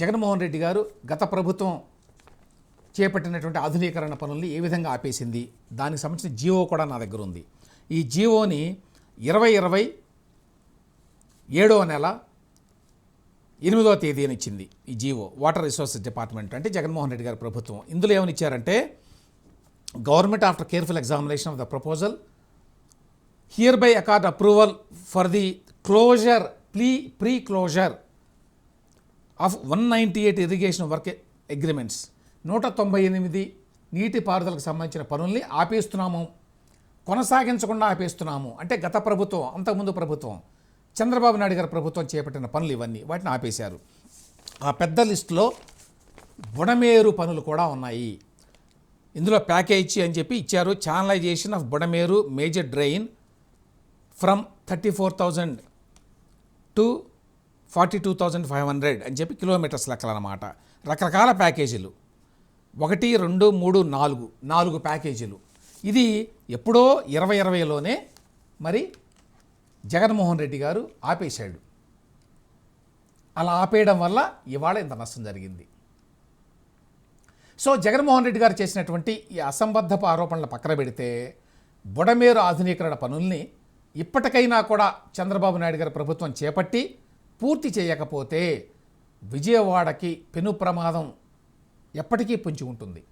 జగన్మోహన్ రెడ్డి గారు గత ప్రభుత్వం చేపట్టినటువంటి ఆధునీకరణ పనుల్ని ఏ విధంగా ఆపేసింది? దానికి సంబంధించిన జీవో కూడా నా దగ్గర ఉంది. ఈ జీవోని ఇరవై ఇరవై ఏడవ నెల ఎనిమిదవ తేదీన ఇచ్చింది ఈ జీవో. వాటర్ రిసోర్సెస్ డిపార్ట్మెంట్ అంటే జగన్మోహన్ రెడ్డి గారి ప్రభుత్వం. ఇందులో ఏమని ఇచ్చారంటే government after careful examination of the proposal hereby accord approval for the closure pre pre closure of one ninety eight irrigation work agreements. నూట తొంభై ఎనిమిది నీటిపారుదలకు సంబంధించిన పనుల్ని ఆపేస్తున్నాము. కొనసాగించకుండా ఆపేస్తున్నాము. అంటే గత ప్రభుత్వం అంతకుముందు ప్రభుత్వం చంద్రబాబు నాయుడు గారి ప్రభుత్వం చేపట్టిన పనులు ఇవన్నీ వాటిని ఆపేశారు. ఆ పెద్ద లిస్టులో బుడమేరు పనులు కూడా ఉన్నాయి. ఇందులో ప్యాకేజీ అని చెప్పి ఇచ్చారు. Channelization of Budameru major drain from thirty four thousand to forty two thousand five hundred అని చెప్పి కిలోమీటర్స్ లెక్కలు అనమాట రకరకాల ప్యాకేజీలు. ఒకటి రెండు మూడు నాలుగు నాలుగు ప్యాకేజీలు. ఇది ఎప్పుడో ఇరవై ఇరవైలోనే మరి జగన్మోహన్ రెడ్డి గారు ఆపేశాడు. అలా ఆపేయడం వల్ల ఇవాళ ఇంత నష్టం జరిగింది. సో జగన్మోహన్ రెడ్డి గారు చేసినటువంటి ఈ అసంబద్ధపు ఆరోపణలు పక్కన పెడితే బుడమేరు ఆధునీకరణ పనుల్ని ఇప్పటికైనా కూడా చంద్రబాబు నాయుడు గారి ప్రభుత్వం చేపట్టి పూర్తి చేయకపోతే విజయవాడకి పెను ప్రమాదం ఎప్పటికీ పొంచి ఉంటుంది